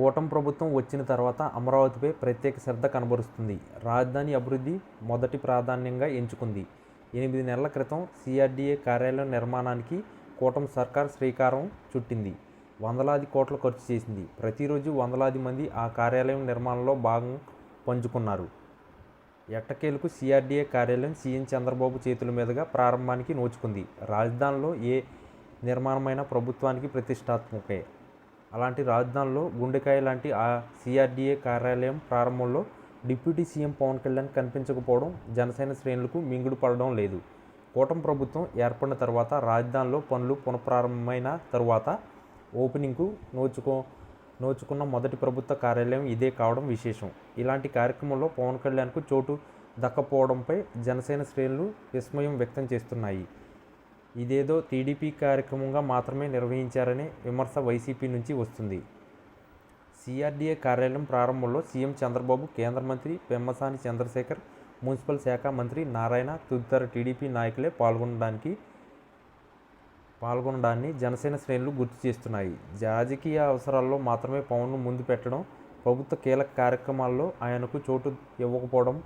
కూటమి ప్రభుత్వం వచ్చిన తర్వాత అమరావతిపై ప్రత్యేక శ్రద్ధ కనబరుస్తుంది. రాజధాని అభివృద్ధి మొదటి ప్రాధాన్యంగా ఎంచుకుంది. ఎనిమిది నెలల క్రితం సిఆర్డీఏ కార్యాలయం నిర్మాణానికి కూటమి సర్కార్ శ్రీకారం చుట్టింది. వందలాది కోట్లు ఖర్చు చేసింది. ప్రతిరోజు వందలాది మంది ఆ కార్యాలయం నిర్మాణంలో భాగం పంచుకున్నారు. ఎట్టకేలకు సిఆర్డీఏ కార్యాలయం సీఎం చంద్రబాబు చేతుల మీదుగా ప్రారంభానికి నోచుకుంది. రాజధానిలో ఏ నిర్మాణమైన ప్రభుత్వానికి ప్రతిష్టాత్మకే. అలాంటి రాజధానిలో గుండెకాయ లాంటి ఆ సిఆర్డీఏ కార్యాలయం ప్రారంభంలో డిప్యూటీ సీఎం పవన్ కళ్యాణ్ కనిపించకపోవడం జనసేన శ్రేణులకు మింగుడు పడడం లేదు. కూటమి ప్రభుత్వం ఏర్పడిన తర్వాత రాజధానిలో పనులు పునఃప్రారంభమైన తరువాత ఓపెనింగ్కు నోచుకో నోచుకున్న మొదటి ప్రభుత్వ కార్యాలయం ఇదే కావడం విశేషం. ఇలాంటి కార్యక్రమంలో పవన్ కళ్యాణ్కు చోటు దక్కపోవడంపై జనసేన శ్రేణులు విస్మయం వ్యక్తం చేస్తున్నాయి. ఇదేదో టీడీపీ కార్యక్రమంగా మాత్రమే నిర్వహించారనే విమర్శ వైసీపీ నుంచి వస్తుంది. సిఆర్డీఏ కార్యాలయం ప్రారంభంలో సీఎం చంద్రబాబు కేంద్ర మంత్రి పెమ్మసాని చంద్రశేఖర్ మున్సిపల్ శాఖ మంత్రి నారాయణ తదితర టీడీపీ నాయకులే పాల్గొనడానికి పాల్గొనడాన్ని జనసేన శ్రేణులు గుర్తు చేస్తున్నాయి. రాజకీయ అవసరాల్లో మాత్రమే పవన్ను ముందు పెట్టడం ప్రభుత్వ కీలక కార్యక్రమాల్లో ఆయనకు చోటు ఇవ్వకపోవడం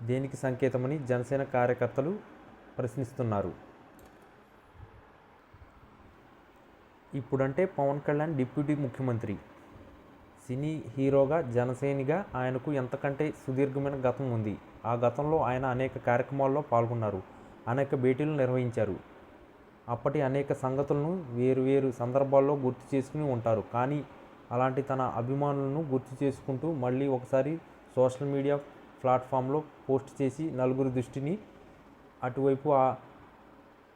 దేనికి సంకేతమని జనసేన కార్యకర్తలు ప్రశ్నిస్తున్నారు. ఇప్పుడంటే పవన్ కళ్యాణ్ డిప్యూటీ ముఖ్యమంత్రి. సినీ హీరోగా జనసేనిగా ఆయనకు ఎంతకంటే సుదీర్ఘమైన గతం ఉంది. ఆ గతంలో ఆయన అనేక కార్యక్రమాల్లో పాల్గొన్నారు అనేక భేటీలు నిర్వహించారు. అప్పటి అనేక సంగతులను వేరువేరు సందర్భాల్లో గుర్తు చేసుకుని ఉంటారు. కానీ అలాంటి తన అభిమానులను గుర్తు చేసుకుంటూ మళ్ళీ ఒకసారి సోషల్ మీడియా ప్లాట్ఫామ్లో పోస్ట్ చేసి నలుగురి దృష్టిని అటువైపు ఆ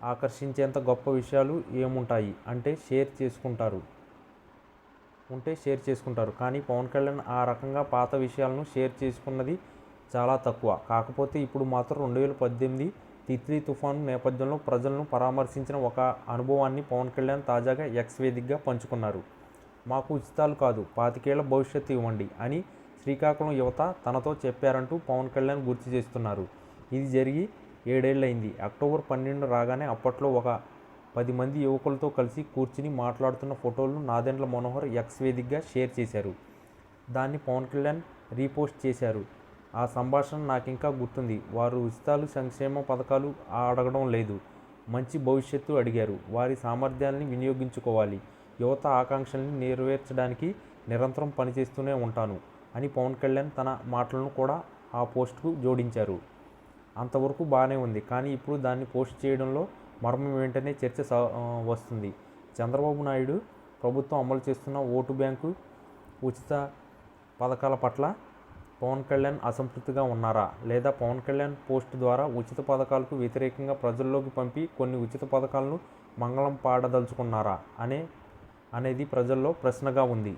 ఆకర్షించేంత గొప్ప విషయాలు ఏముంటాయి? అంటే షేర్ చేసుకుంటారు. ఉంటే షేర్ చేసుకుంటారు. కానీ పవన్ కళ్యాణ్ ఆ రకంగా పాత విషయాలను షేర్ చేసుకున్నది చాలా తక్కువ. కాకపోతే ఇప్పుడు మాత్రం రెండు వేల పద్దెనిమిది తిత్లీ తుఫాను నేపథ్యంలో ప్రజలను పరామర్శించిన ఒక అనుభవాన్ని పవన్ కళ్యాణ్ తాజాగా ఎక్స్ వేదికగా పంచుకున్నారు. మాకు ఉచితాలు కాదు. పాతికేళ్ళ భవిష్యత్తు ఇవ్వండి అని శ్రీకాకుళం యువత తనతో చెప్పారంటూ పవన్ కళ్యాణ్ గుర్తు చేస్తున్నారు. ఇది జరిగి ఏడేళ్ళైంది అక్టోబర్ పన్నెండు రాగానే అప్పట్లో ఒక పది మంది యువకులతో కలిసి కూర్చుని మాట్లాడుతున్న ఫోటోలను నాదెండ్ల మనోహర్ ఎక్స్ వేదికగా షేర్ చేశారు. దాన్ని పవన్ కళ్యాణ్ రీపోస్ట్ చేశారు. ఆ సంభాషణ నాకు ఇంకా గుర్తుంది. వారు ఉచితాలు సంక్షేమ పథకాలు అడగడం లేదు. మంచి భవిష్యత్తు అడిగారు. వారి సామర్థ్యాన్ని వినియోగించుకోవాలి. యువత ఆకాంక్షల్ని నెరవేర్చడానికి నిరంతరం పనిచేస్తూనే ఉంటాను అని పవన్ కళ్యాణ్ తన మాటలను కూడా ఆ పోస్ట్కు జోడించారు. అంతవరకు బాగానే ఉంది. కానీ ఇప్పుడు దాన్ని పోస్ట్ చేయడంలో మర్మం వెంటనే చర్చ వస్తుంది. చంద్రబాబు నాయుడు ప్రభుత్వం అమలు చేస్తున్న ఓటు బ్యాంకు ఉచిత పథకాల పట్ల పవన్ కళ్యాణ్ అసంతృప్తిగా ఉన్నారా? లేదా పవన్ కళ్యాణ్ పోస్ట్ ద్వారా ఉచిత పథకాలకు వ్యతిరేకంగా ప్రజల్లోకి పంపి కొన్ని ఉచిత పథకాలను మంగళం పాడదలుచుకున్నారా? అనే అనేది ప్రజల్లో ప్రశ్నగా ఉంది.